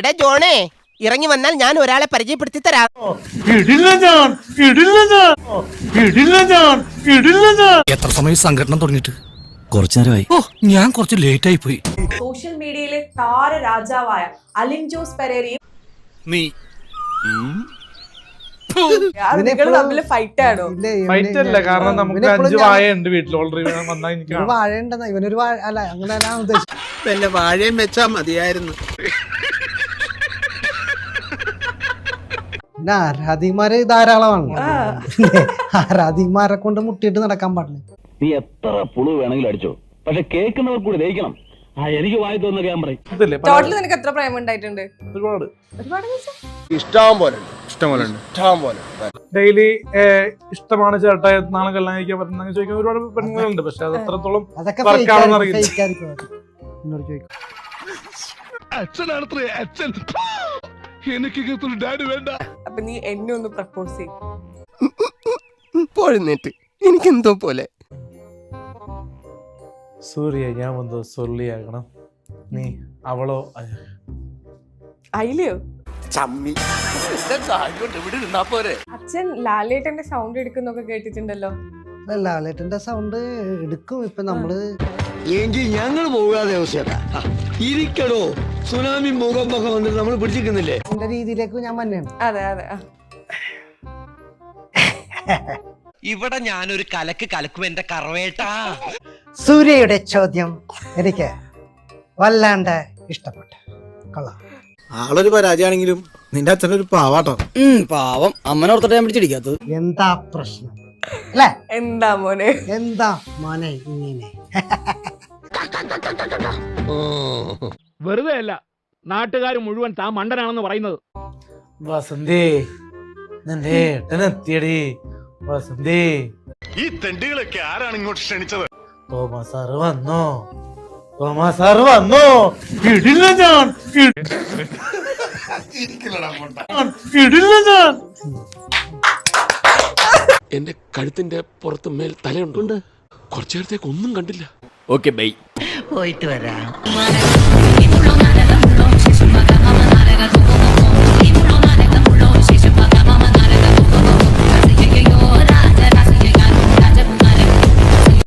എടാ ജോണേ ഇറങ്ങി വന്നാൽ ഞാൻ ഒരാളെ പരിചയപ്പെടുത്തി തരാം. ഇടില്ല ഞാൻ ഇടില്ല ഞാൻ ഇടില്ല ഞാൻ ഇടില്ല എത്ര സമയം സംഘടന തുടങ്ങിയിട്ട്? കുറച്ചു നേരമായി. ഓ ഞാൻ കുറച്ച് ലേറ്റ് ആയി പോയി. സോഷ്യൽ മീഡിയയിലെ താര രാജാവായ അലിൻ ജോസ് പെരേരയും നീ. ഫൈറ്റ് ആണോ? ഫൈറ്റ് അല്ല കാരണം നമുക്ക് അഞ്ച് വായ ഉണ്ട് വീട്ടിൽ ഓൾറെഡി വന്നാൽ എനിക്ക് കാണാം. വാഴ ഉണ്ടെന്ന ഇവനൊരു വാഴ അല്ല അങ്ങനെ വാഴയും വെച്ചാ മതിയായിരുന്നു. പിന്നെ ആരാധിമാര് ധാരാളമാണ് ആരാധിമാരെ കൊണ്ട് മുട്ടിയിട്ട് നടക്കാൻ പാടില്ല. നീ എത്ര പുളു വേണമെങ്കിലും അടിച്ചോ. പക്ഷെ കേൾക്കുന്നവർ കൂടി ദഹിക്കണം. ആ എനിക്ക് വായി തോന്നുന്ന പല- ടോട്ടൽ നിനക്ക് എത്ര പ്രേമം ഉണ്ടായിട്ടുണ്ട്? ഒരുപാട്. ഒരുപാട് ദിവസം ഡെയിലി ഇഷ്ടമാണ് ചേട്ടാ നാളെ കല്യാണിക്കാൻ പറ്റുന്ന ചോദിക്കുന്ന ഒരുപാട് പെണ്ണുങ്ങളുണ്ട്. പക്ഷെ അത് അറിയില്ല. അച്ഛനാണത്രേ അച്ഛൻ. എനിക്ക് ഡാഡി വേണ്ട. അപ്പൊ നീ എന്നെ ഒന്ന് പ്രപ്പോസ് ചെയ്യും. എനിക്ക് എന്തോ പോലെ. സൂര്യ ഞാൻ വന്ന് സൊല്ലിയാകണം നീ അവളോ? അയിലയോ? ചമ്മി. ഇവിടെ ഇരുന്നാ പോരെ. അച്ഛൻ ലാലേട്ടന്റെ സൗണ്ട് എടുക്കുന്നൊക്കെ കേട്ടിട്ടുണ്ടല്ലോ. ലാലേട്ടന്റെ സൗണ്ട് എടുക്കും. ഇപ്പൊ നമ്മൾ എങ്കിൽ ഞങ്ങൾ പോകാതെ ഇരിക്കണോ സുനാമി ഭൂകമ്പൊക്കെ വന്നിട്ട് നമ്മൾ പിടിച്ചിരിക്കുന്നില്ലേ? എന്റെ രീതിയിലേക്ക് ഞാൻ മന്നെയാണ് അതെ അതെ. ഇവിടെ ഞാനൊരു കലക്ക് കലക്കും എന്റെ കറവേട്ടാ. സൂര്യയുടെ ചോദ്യം എനിക്ക് വല്ലാണ്ട് ഇഷ്ടപ്പെട്ടു. കൊള്ളാം. ആളൊരു പരാജയമാണെങ്കിലും നിന്റെ അച്ഛനൊരു പാവാട്ടോ. പാവം. അമ്മനോർത്തിട്ട് ഞാൻ പിടിച്ചിടിക്കാത്തത് എന്താ പ്രശ്നം? അല്ലേ? എന്താ മോനെ? എന്താ മോനെ ഇങ്ങനെ? വെറുതെ അല്ല നാട്ടുകാർ മുഴുവൻ താ മണ്ടനാണെന്ന് പറയുന്നത്. വസന്തേ നിന്റെ വസന്തേ. ഈ തെണ്ടികളൊക്കെ ആരാണ് ഇങ്ങോട്ട് ക്ഷണിച്ചത്? തോമസ് സാറ് വന്നോ? തോമസ് സാറ് വന്നോ? ഇടില്ല ഞാൻ ഇ- ഇടില്ല ഞാൻ. എന്റെ കഴുത്തിന്റെ പുറത്ത് മേൽ തലയുണ്ട്. കുറച്ചു നേരത്തേക്ക് ഒന്നും കണ്ടില്ല. ഓക്കെ ബൈ പോയിട്ട് വരാം.